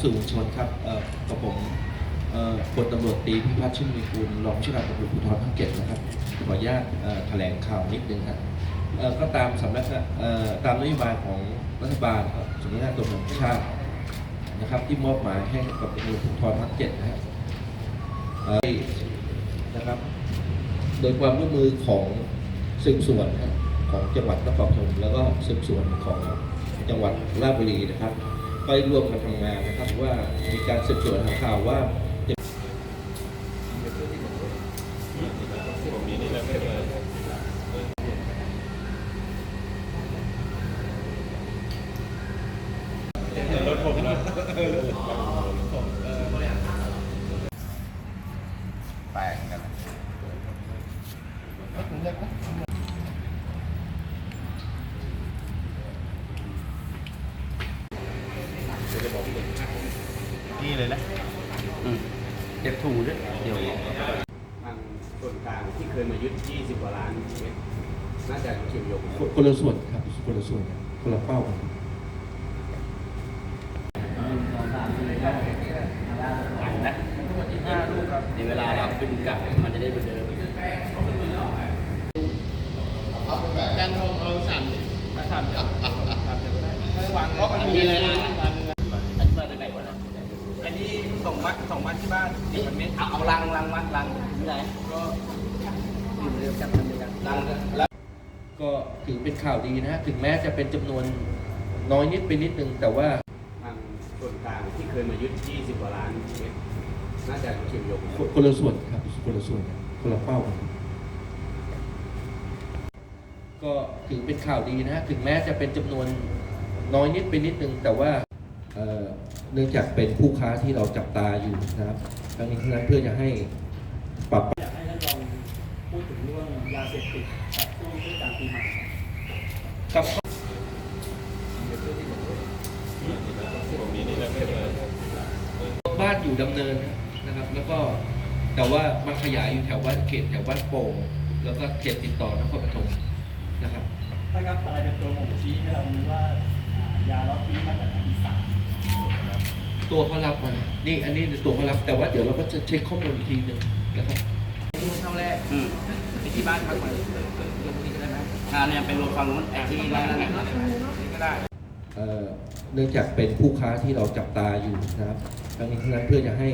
สื่อมวลชนครับกับผมพลตำรวจตีพิพัฒน์ชุ่มมีกุลรองผู้การตำรวจภูธรภาคเจ็ดนะครับขออนุญาตแถลงข่าวนิดนึงครับก็ตามสำนักตามนโยบายของรัฐบาลสำนักงานตำรวจแห่งชาตินะครับ ที่มอบหมายให้กับตำรวจภูธรภาคเจ็ดนะครับนะครับ โดยความร่วมมือของสืบสวนของจังหวัดนครปฐมแล้วก็สืบสวนของจังหวัดราชบุรีนะครับ ได้ร่วมกันทำงานนะครับว่ามีการสืบสวนหาข่าวว่าจะแปลงกัน นี่เลยนะเก็บถุงด้วยเดี๋ยวทางส่วนกลางที่เคยมายึด 20กว่าล้านเมตรน่าจะเกี่ยวโยงคนคนละส่วนครับคนละส่วนครับคนละเป้ากันอันนะห้าลูกครับในเวลาเราขึ้นกลับมันจะได้เหมือนเดิมอันนี้เลยนะอันนี้มาจากไหนวะเนี่ย อันนี้ส่งมัดส่งมัดที่บ้านนี่มันเม็ดเอาเอาลังลังมัดลังที่ไหนก็อยู่เรียบจับกันเลยกันลังก็ถือเป็นข่าวดีนะฮะถึงแม้จะเป็นจำนวนน้อยนิดไปนิดนึงแต่ว่าทางส่วนกลางที่เคยมายึด 20กว่าล้านเมตรน่าจะเกี่ยวโยงคนคนละส่วนครับคนละส่วนครับคนละเป้ากันก็ถือเป็นข่าวดีนะฮะถึงแม้จะเป็นจำนวนน้อยนิดไปนิดนึงแต่ว่า เอ่อเนื่องจากเป็นผู้ค้าที่เราจับตาอยู่นะครับทั้งนี้ทั้งนั้นเพื่อจะให้ปรับอยากให้ท่านลองพูดถึงเรื่องยาเสพติดกับช่วงเทศกาลปีใหม่กับบ้านอยู่ดำเนินนะครับ แล้วก็แต่ว่ามันขยายอยู่แถวบ้านเขตแถวบ้านโป่งแล้วก็เขตติดต่อนครปฐมนะครับถ้าครับอะไรเป็นตัวบ่งชี้ให้เรารู้ว่าอ่ายาล็อตนี้มา ตัวเขารับมานี่อันนี้ตัวเขารับ แต่ว่าเดี๋ยวเราก็จะเช็คข้อมูลอีกทีหนึ่งนะครับเท่าแรกอืมที่บ้านพักมาเรื่องนี้ก็ได้ไหมงานเนี่ยเป็นรวมฟังนู้นไอ้ที่นั่นนั่นนั่นนี่ก็ได้เอ่อเนื่องจากเป็นผู้ค้าที่เราจับตาอยู่นะครับทั้งนี้ทั้งนั้นเพื่อจะให้